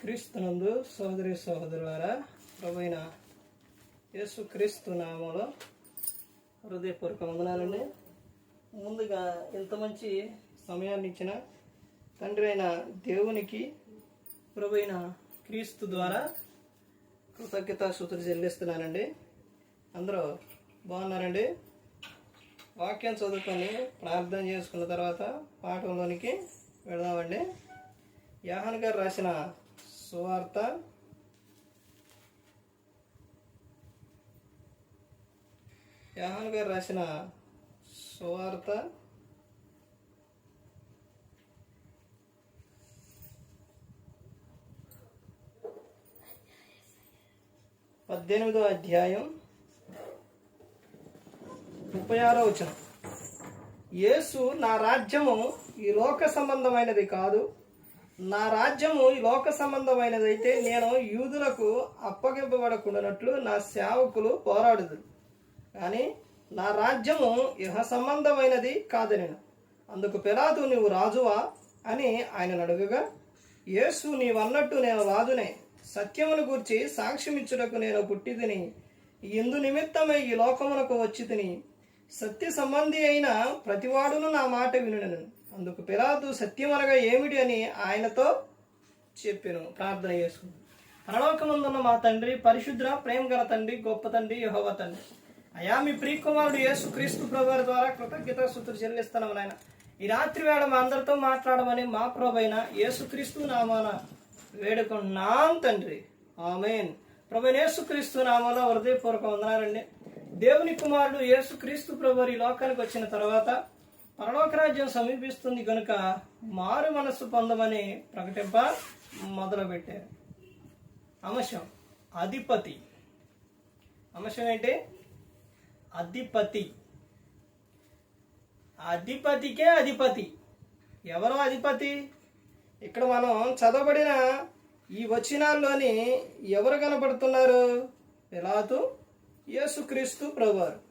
క్రీస్తునందు సోదరి సహోదరులారా ప్రభుైన యేసు క్రీస్తు నామంలో హృదయపూర్వక వందనాలని ముందుగా ఇంత మంచి సమయాన్ని ఇచ్చిన తండ్రి అయిన దేవునికి ప్రభుైన క్రీస్తు ద్వారా కృతజ్ఞత సూత్రులు చెల్లిస్తున్నానండి. అందరూ బాగున్నారండి? వాక్యం చదువుకొని ప్రార్థన చేసుకున్న తర్వాత పాఠంలోనికి వెళదామండి. యాహన్ గారు రాసిన సువార్త యాహన్ గారు రాసిన సువార్త పద్దెనిమిదో అధ్యాయం ముప్పై ఆరో వచనం. యేసు నా రాజ్యము ఈ లోక సంబంధమైనది కాదు. నా రాజ్యము లోక సంబంధమైనదైతే నేను యూదులకు అప్పగింపబడకుండానట్లు నా సేవకులు పోరాడుదు కానీ నా రాజ్యము ఇహ సంబంధమైనది కాదనెను. అందుకు పిలాదు నీవు రాజువా? అని ఆయన అడుగుగా యేసు నీవన్నట్టు నేను రాజునే. సత్యమును గూర్చి సాక్ష్యమిచ్చుటకు నేను పుట్టితిని. ఇందు నిమిత్తమై ఈ లోకమునకు వచ్చి తిని. సత్య సంబంధి అయిన ప్రతివాడును నా మాట వినుడను అందుకు పిలాతు సత్యమనగా ఏమిటి అని ఆయనతో చెప్పాను. ప్రార్థన చేసుకున్నాను పరలోకమందున్న మా తండ్రి పరిశుద్ర ప్రేమ గల తండ్రి గొప్ప తండ్రి యహోవ తండ్రి. అయా మీ ప్రియకుమారుడు యేసు క్రీస్తు ప్రభు ద్వారా కృతజ్ఞత సుతులు చెల్లిస్తున్నాం నాయన. ఈ రాత్రి వేళ మా అందరితో మాట్లాడమని మా ప్రభైన యేసుక్రీస్తు నామాన వేడుకున్నాం తండ్రి. ఆమెన్. ప్రభు యేసుక్రీస్తు నామాన హృదయపూర్వక వందనాలండి. దేవుని కుమారుడు యేసుక్రీస్తు ప్రభు ఈ లోకానికి వచ్చిన తర్వాత పరలోకరాజ్యం సమీపిస్తుంది కనుక మారు మనస్సు పొందమని ప్రకటింప మొదలుపెట్టారు. అంశం అధిపతి. అంశం ఏంటి? అధిపతి. అధిపతికే అధిపతి. ఎవరో అధిపతి? ఇక్కడ మనం చదవబడిన ఈ వచనాల్లోని ఎవరు కనబడుతున్నారు? పిలాతు యేసుక్రీస్తు ప్రభువారు.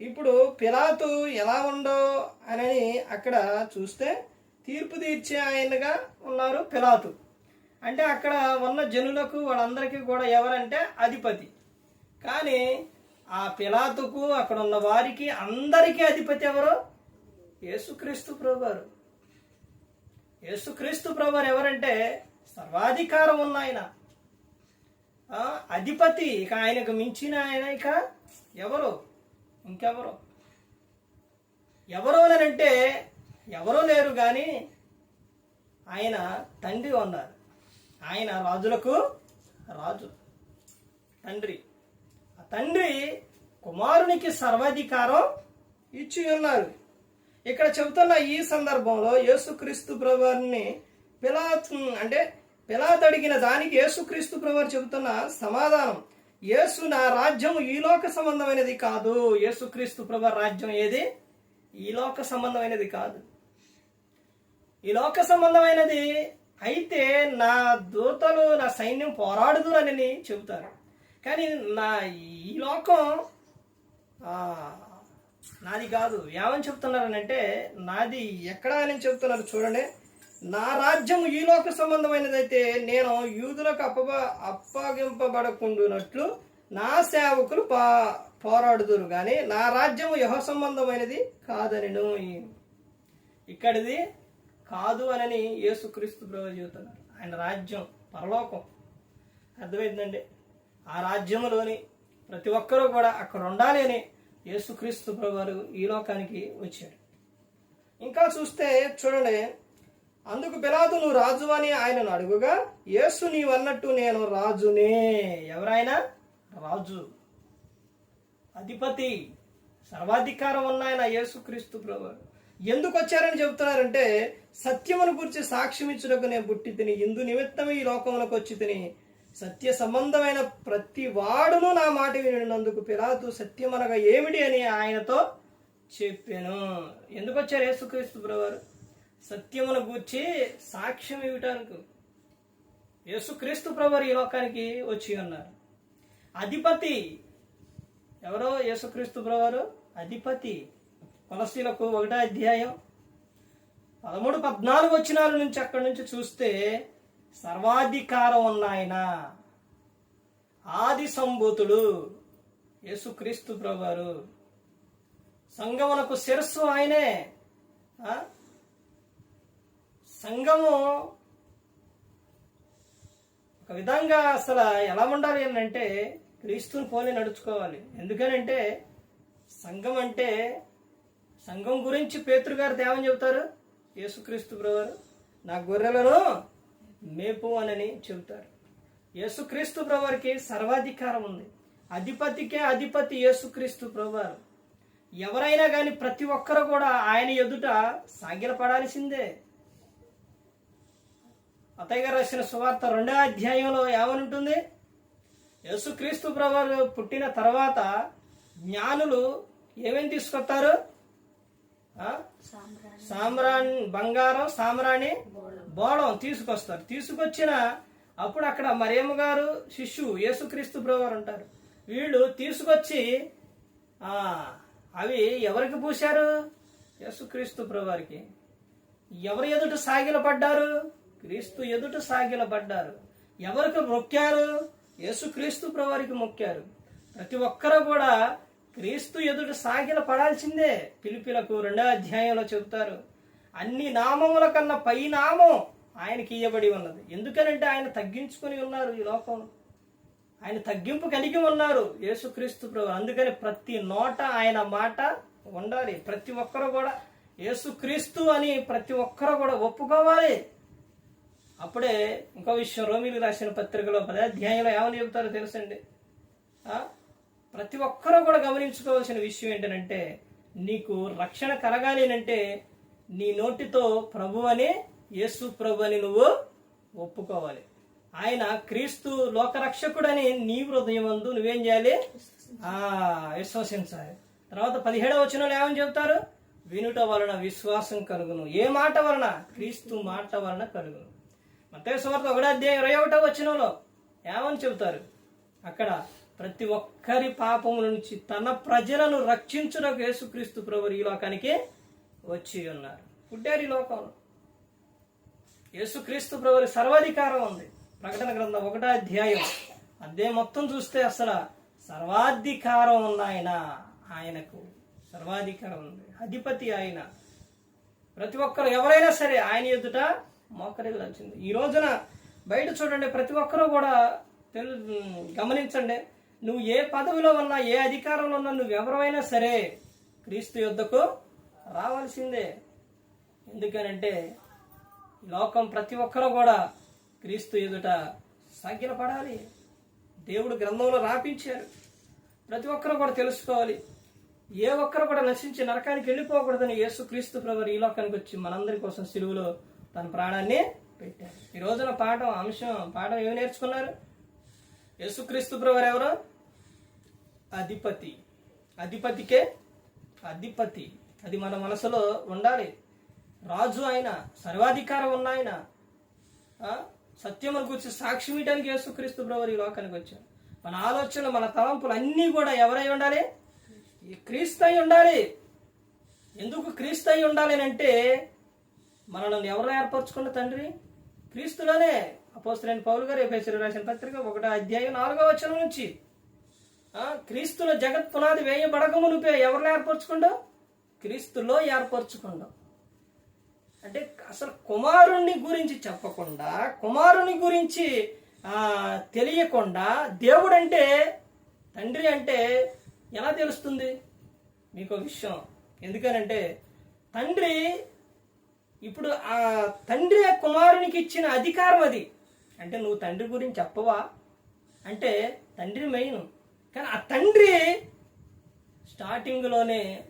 ఇప్పుడు పిలాతు ఎలా ఉండో అని అక్కడ చూస్తే తీర్పు తీర్చే ఆయనగా ఉన్నారు పిలాతు. అంటే అక్కడ ఉన్న జనులకు వాళ్ళందరికీ కూడా ఎవరంటే అధిపతి. కానీ ఆ పిలాతుకు అక్కడ ఉన్న వారికి అందరికీ అధిపతి ఎవరు? యేసుక్రీస్తు ప్రభువారు. యేసుక్రీస్తు ప్రభువారు ఎవరంటే సర్వాధికారం ఉన్న ఆయన. అధిపతి. ఇక ఆయనకు మించిన ఆయన ఇక ఎవరు? ఇంకెవరు? ఎవరో అంటే ఎవరో లేరు కానీ ఆయన తండ్రి ఉన్నారు. ఆయన రాజులకు రాజు తండ్రి. ఆ తండ్రి కుమారునికి సర్వాధికారం ఇచ్చి ఉన్నారు. ఇక్కడ చెబుతున్న ఈ సందర్భంలో యేసుక్రీస్తు ప్రభుని పిలా అంటే పిలాత్ అడిగిన దానికి యేసుక్రీస్తు ప్రభు చెబుతున్న సమాధానం. యేసు నా రాజ్యం ఈ లోక సంబంధమైనది కాదు. యేసుక్రీస్తు ప్రభు రాజ్యం ఏది? ఈ లోక సంబంధమైనది కాదు. ఈ లోక సంబంధమైనది అయితే నా దూతలు నా సైన్యం పోరాడుదురని చెబుతారు. కానీ నా ఈ లోకం నాది కాదు. ఏమని చెప్తున్నారనంటే నాది ఎక్కడ అని చెప్తున్నారు చూడండి. నా రాజ్యం ఈ లోక సంబంధమైనదైతే నేను యూదులకు అప్పబ అప్పగింపబడకుండునట్లు నా సేవకులు పా పోరాడుదురు. కానీ నా రాజ్యం యహ సంబంధమైనది కాదనిను. ఇక్కడిది కాదు అనని యేసుక్రీస్తు ప్రభు చెబుతున్నారు ఆయన రాజ్యం పరలోకం. అర్థమైందండి? ఆ రాజ్యంలోని ప్రతి ఒక్కరూ కూడా అక్కడ ఉండాలి అని యేసుక్రీస్తు ప్రభు ఈ లోకానికి వచ్చాడు ఇంకా చూస్తే చూడండి అందుకు పిలాతు నువ్వు రాజు అని ఆయనను అడుగుగా యేసు నీవన్నట్టు నేను రాజునే. ఎవరైనా రాజు. అధిపతి. సర్వాధికారం ఉన్న ఆయన యేసుక్రీస్తు ప్రభు. ఎందుకు వచ్చారని చెబుతున్నారంటే సత్యమును గురించి సాక్ష్యం ఇచ్చుటకు నేను పుట్టి తిని ఇందు నిమిత్తం ఈ లోకములకు వచ్చి తిని సత్య సంబంధమైన ప్రతి వాడును నా మాట వినినందుకు పిలాతు సత్యమనగా ఏమిటి అని ఆయనతో చెప్పాను. ఎందుకు వచ్చారు యేసుక్రీస్తు ప్రభువారు సత్యమును గూర్చి సాక్ష్యం ఇవ్వటానికి యేసుక్రీస్తు ప్రభు ఈ లోకానికి వచ్చి ఉన్నారు. అధిపతి ఎవరో యేసుక్రీస్తు ప్రభువారు అధిపతి. కొలసీలకు ఒకటో అధ్యాయం పదమూడు పద్నాలుగు వచ్చినాల నుంచి అక్కడి నుంచి చూస్తే సర్వాధికారం ఉన్నాయన ఆది సంభూతుడు యేసుక్రీస్తు ప్రభువారు సంగమునకు శిరస్సు ఆయనే. సంఘము ఒక విధంగా అసలు ఎలా ఉండాలి అని అంటే క్రీస్తుని పోలి నడుచుకోవాలి. ఎందుకనంటే సంఘం అంటే సంఘం గురించి పేతురు గారు దేవని చెబుతారు. యేసుక్రీస్తు బ్రదర్ నా గొర్రెలను మేపు అనని చెబుతారు. యేసుక్రీస్తు బ్రవర్కి సర్వాధికారం ఉంది. అధిపతికే అధిపతి యేసుక్రీస్తు ప్రభువారు ఎవరైనా కానీ ప్రతి ఒక్కరు కూడా ఆయన ఎదుట సాగిలపడాల్సిందే. అతయ్య గారు రాసిన సువార్త రెండో అధ్యాయంలో ఏమనుంటుంది? యేసుక్రీస్తు ప్రభు పుట్టిన తర్వాత జ్ఞానులు ఏమేమి తీసుకొస్తారు? సామ్రాణి బంగారం సామ్రాణి బోళం తీసుకొస్తారు. తీసుకొచ్చిన అప్పుడు అక్కడ మరేమ గారు శిష్యువు యేసుక్రీస్తు ప్రభువారు ఉంటారు. వీళ్ళు తీసుకొచ్చి అవి ఎవరికి పూశారు? యేసుక్రీస్తు ప్రభువారికి ఎవరు ఎదుట సాగిలపడ్డారు? క్రీస్తు ఎదుట సాగిలబడ్డారు. ఎవరికి మొక్కారు? యేసుక్రీస్తు ప్రవారికి మొక్కారు. ప్రతి ఒక్కరు కూడా క్రీస్తు ఎదుట సాగిల పడాల్సిందే పిలిపిలకు రెండో అధ్యాయంలో చెబుతారు. అన్ని నామముల కన్నా పై నామం ఆయనకి ఇయ్యబడి ఉన్నది. ఎందుకనంటే ఆయన తగ్గించుకొని ఉన్నారు ఈ లోకంలో. ఆయన తగ్గింపు కలిగి ఉన్నారు యేసుక్రీస్తు ప్రభు. అందుకని ప్రతి నోట ఆయన మాట ఉండాలి. ప్రతి ఒక్కరు కూడా యేసుక్రీస్తు అని ప్రతి ఒక్కరు కూడా ఒప్పుకోవాలి. అప్పుడే ఇంకో విషయం రోమిలు రాసిన పత్రికలో పదే అధ్యాయంలో ఏమని చెబుతారో తెలుసండి? ప్రతి ఒక్కరూ కూడా గమనించుకోవాల్సిన విషయం ఏంటంటే నీకు రక్షణ కలగాలి అంటే నీ నోటితో ప్రభు అని యేసు ప్రభు అని నువ్వు ఒప్పుకోవాలి. ఆయన క్రీస్తు లోకరక్షకుడని నీ హృదయం అందు నువ్వేం చేయాలి? ఆ విశ్వసించాలి. తర్వాత పదిహేడవ వచనంలో ఏమని చెప్తారు వినుట వలన విశ్వాసం కలుగును. ఏ మాట వలన? క్రీస్తు మాట వలన కలుగును. మత్తయి సువార్త ఒకటో అధ్యాయం ఇరవై ఒకటో వచ్చినలో ఏమని చెబుతారు? అక్కడ ప్రతి ఒక్కరి పాపముల నుంచి తన ప్రజలను రక్షించుటకు యేసుక్రీస్తు ప్రభు ఈ లోకానికి వచ్చి ఉన్నారు. పుట్టారు ఈ లోకంలో. యేసుక్రీస్తు ప్రభు సర్వాధికారం ఉంది. ప్రకటన గ్రంథం ఒకటో అధ్యాయం. అధ్యాయం మొత్తం చూస్తే అసలు సర్వాధికారం ఉన్న ఆయన ఆయనకు సర్వాధికారం ఉంది. అధిపతి ఆయన. ప్రతి ఒక్కరు ఎవరైనా సరే ఆయన ఎదుట మోకరిల్లాల్సింది ఈ రోజున బయట చూడండి ప్రతి ఒక్కరూ కూడా తెలు గమనించండి నువ్వు ఏ పదవిలో ఉన్నా ఏ అధికారంలో ఉన్నా నువ్వు ఎవరైనా సరే క్రీస్తు యుద్ధకు రావాల్సిందే. ఎందుకనంటే లోకం ప్రతి ఒక్కరూ కూడా క్రీస్తు ఎదుట పడాలి దేవుడు గ్రంథంలో రాపించారు. ప్రతి ఒక్కరూ కూడా తెలుసుకోవాలి. ఏ ఒక్కరు కూడా నశించి నరకానికి వెళ్ళిపోకూడదని యేసు క్రీస్తు ప్రభు ఈ లోకానికి వచ్చి మనందరి కోసం సిలువులో తన ప్రాణాన్ని పెట్టారు. ఈ రోజున పాఠం అంశం పాఠం ఏమి నేర్చుకున్నారు? యేసుక్రీస్తు ప్రభు ఎవరు? అధిపతి. అధిపతికే అధిపతి. అది మన మనసులో ఉండాలి. రాజు ఆయన సర్వాధికారం ఉన్న ఆయన ఆ, సత్యమును గురించి సాక్షి ఇవ్వడానికి యేసుక్రీస్తు బ్రవర్ ఈ లోకానికి వచ్చారు. మన ఆలోచనలు మన తలంపులు అన్నీ కూడా ఎవరై ఉండాలి? ఈ క్రీస్తు అయి ఉండాలి. ఎందుకు క్రీస్తు అయి ఉండాలి అని అంటే మనల్ని ఎవరు ఏర్పరచుకున్న తండ్రి? క్రీస్తులోనే. అపోస్తులైన పౌలు గారు ఎఫెసరు రాసిన పత్రిక ఒకటో అధ్యాయం నాలుగో వచనం నుంచి. క్రీస్తులో జగత్ పునాది వేయబడకమునిపే ఎవరిలో ఏర్పరచుకుండో? క్రీస్తులో ఏర్పరచుకుండో. అంటే అసలు కుమారుణ్ణి గురించి చెప్పకుండా కుమారుని గురించి తెలియకుండా దేవుడు అంటే తండ్రి అంటే ఎలా తెలుస్తుంది? మీకు విషయం. ఎందుకనంటే తండ్రి ఇప్పుడు ఆ తండ్రి ఆ కుమారునికి ఇచ్చిన అధికారం అది. అంటే నువ్వు తండ్రి గురించి చెప్పవా? అంటే తండ్రి మెయిన్ కానీ ఆ తండ్రి స్టార్టింగ్లోనే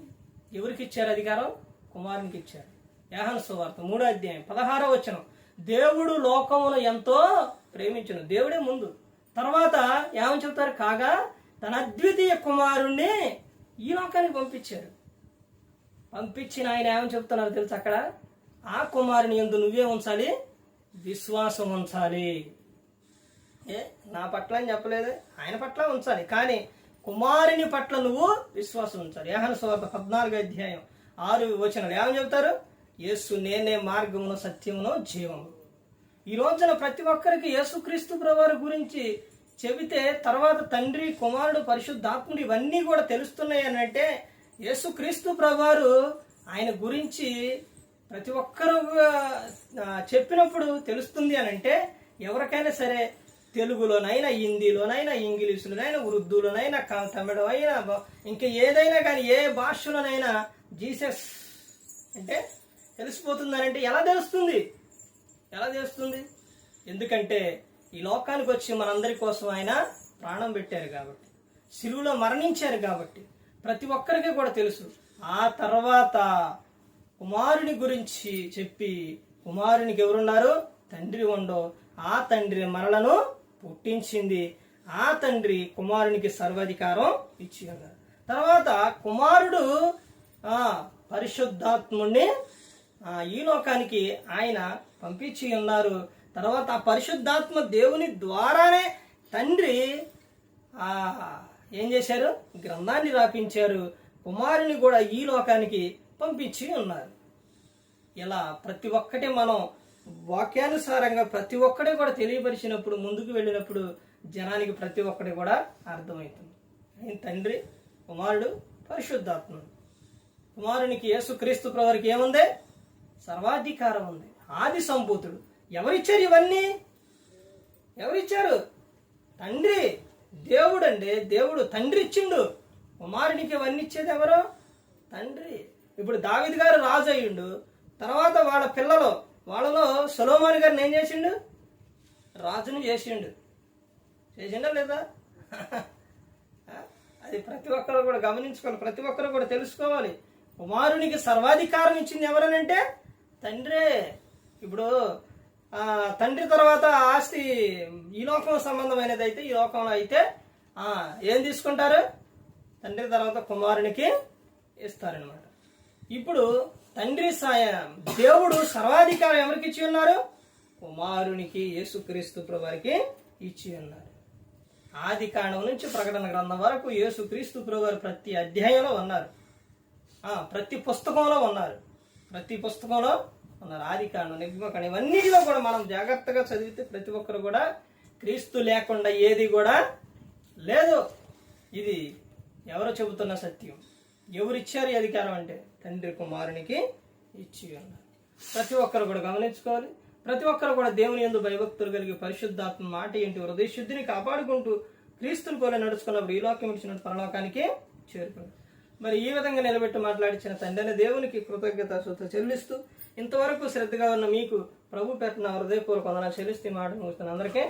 ఎవరికి ఇచ్చారు అధికారం? కుమారునికి ఇచ్చారు. యాహన సువార్త మూడో అధ్యాయం పదహారో వచనం. దేవుడు లోకమును ఎంతో ప్రేమించను. దేవుడే ముందు. తర్వాత ఏమని చెప్తారు కాగా తన అద్వితీయ కుమారుణ్ణి ఈ లోకానికి పంపించారు. పంపించిన ఆయన ఏమని చెప్తున్నారు తెలుసు అక్కడ? ఆ కుమారుని ఎందు నువ్వే ఉంచాలి? విశ్వాసం ఉంచాలి. ఏ నా పట్ల అని చెప్పలేదు? ఆయన పట్ల ఉంచాలి. కానీ కుమారుని పట్ల నువ్వు విశ్వాసం ఉంచాలి. ఏహన స్వార్థ పద్నాలుగు అధ్యాయం ఆరు వచనాలు. ఏమని చెప్తారు యేసు నేనే మార్గమును సత్యమును జీవము ఈ రోజున ప్రతి ఒక్కరికి యేసుక్రీస్తు ప్రభువారి గురించి చెబితే తర్వాత తండ్రి కుమారుడు పరిశుద్ధాత్ముడు ఇవన్నీ కూడా తెలుస్తున్నాయి అని అంటే యేసుక్రీస్తు ప్రభువారు ఆయన గురించి ప్రతి ఒక్కరు చెప్పినప్పుడు తెలుస్తుంది అని అంటే ఎవరికైనా సరే తెలుగులోనైనా హిందీలోనైనా ఇంగ్లీషులోనైనా ఉర్దూలోనైనా తమిళం అయినా ఇంకా ఏదైనా కానీ ఏ భాషలోనైనా జీసస్ అంటే తెలిసిపోతుంది అంటే ఎలా తెలుస్తుంది? ఎలా తెలుస్తుంది? ఎందుకంటే ఈ లోకానికి వచ్చి మనందరి కోసం ఆయన ప్రాణం పెట్టారు కాబట్టి శిలువులో మరణించారు కాబట్టి ప్రతి ఒక్కరికి కూడా తెలుసు. ఆ తర్వాత కుమారుని గురించి చెప్పి కుమారునికి ఎవరున్నారు? తండ్రి ఉండో. ఆ తండ్రి మనలను పుట్టించింది. ఆ తండ్రి కుమారునికి సర్వాధికారం ఇచ్చి ఉన్నారు తర్వాత కుమారుడు ఆ పరిశుద్ధాత్ముడిని ఈ లోకానికి ఆయన పంపించి ఉన్నారు తర్వాత ఆ పరిశుద్ధాత్మ దేవుని ద్వారానే తండ్రి ఆ ఏం చేశారు? గ్రంథాన్ని రాపించారు. కుమారుని కూడా ఈ లోకానికి పంపించి ఉన్నారు. ఇలా ప్రతి ఒక్కటి మనం వాక్యానుసారంగా ప్రతి ఒక్కటి కూడా తెలియపరిచినప్పుడు ముందుకు వెళ్ళినప్పుడు జనానికి ప్రతి ఒక్కటి కూడా అర్థమవుతుంది. ఆయన తండ్రి కుమారుడు పరిశుద్ధాత్మ. కుమారునికి యేసుక్రీస్తు ప్రవరికి ఏముంది? సర్వాధికారం ఉంది. ఆది సంభూతుడు ఎవరిచ్చారు ఇవన్నీ? ఎవరిచ్చారు? తండ్రి. దేవుడు అండి. దేవుడు తండ్రి ఇచ్చిండు. కుమారునికి ఇవన్నీ ఇచ్చేది ఎవరు? తండ్రి. ఇప్పుడు దావిద్ గారు రాజు అయ్యిండు. తర్వాత వాళ్ళ పిల్లలు వాళ్ళలో సొలోమాన్ గారిని ఏం చేసిండు? రాజును చేసిండు. చేసిండా లేదా? అది ప్రతి ఒక్కరు కూడా గమనించుకోవాలి. ప్రతి ఒక్కరు కూడా తెలుసుకోవాలి. కుమారునికి సర్వాధికారం ఇచ్చింది ఎవరనంటే తండ్రే. ఇప్పుడు తండ్రి తర్వాత ఆస్తి ఈ లోకం సంబంధమైనది అయితే ఈ లోకంలో అయితే ఏం తీసుకుంటారు? తండ్రి తర్వాత కుమారునికి ఇస్తారనమాట ఇప్పుడు తండ్రి సాయం. దేవుడు సర్వాధికారం ఎవరికి ఇచ్చి ఉన్నారు కుమారునికి యేసుక్రీస్తు ప్రభువారికి ఇచ్చి ఉన్నారు ఆది కాండం నుంచి ప్రకటన గ్రంథం వరకు యేసుక్రీస్తు ప్రభువారు ప్రతి అధ్యాయంలో ఉన్నారు. ప్రతి పుస్తకంలో ఉన్నారు. ప్రతి పుస్తకంలో ఉన్నారు. ఆది కాండం నిర్గమకాండం ఇవన్నిటిలో కూడా మనం జాగ్రత్తగా చదివితే ప్రతి ఒక్కరు కూడా క్రీస్తు లేకుండా ఏది కూడా లేదు. ఇది ఎవరు చెబుతున్న సత్యం? ఎవరిచ్చారు ఈ అధికారం అంటే? తండ్రి కుమారునికి ఇచ్చి ఉన్నారు. ప్రతి ఒక్కరు కూడా గమనించుకోవాలి. ప్రతి ఒక్కరు కూడా దేవుని ఎందు భయభక్తులు కలిగి పరిశుద్ధాత్మ మాట ఏంటి? హృదయ శుద్ధిని కాపాడుకుంటూ క్రీస్తుని పోలే నడుచుకున్నప్పుడు ఈ లోకం ఇచ్చిన పరలోకానికి చేరుకున్నారు. మరి ఈ విధంగా నిలబెట్టి మాట్లాడించిన తండ్రి దేవునికి కృతజ్ఞత శుద్ధ చెల్లిస్తూ ఇంతవరకు శ్రద్ధగా ఉన్న మీకు ప్రభు పెట్టిన హృదయపూర్వక వందనాలు చెల్లిస్తూ మాట ముగిస్తున్న అందరికీ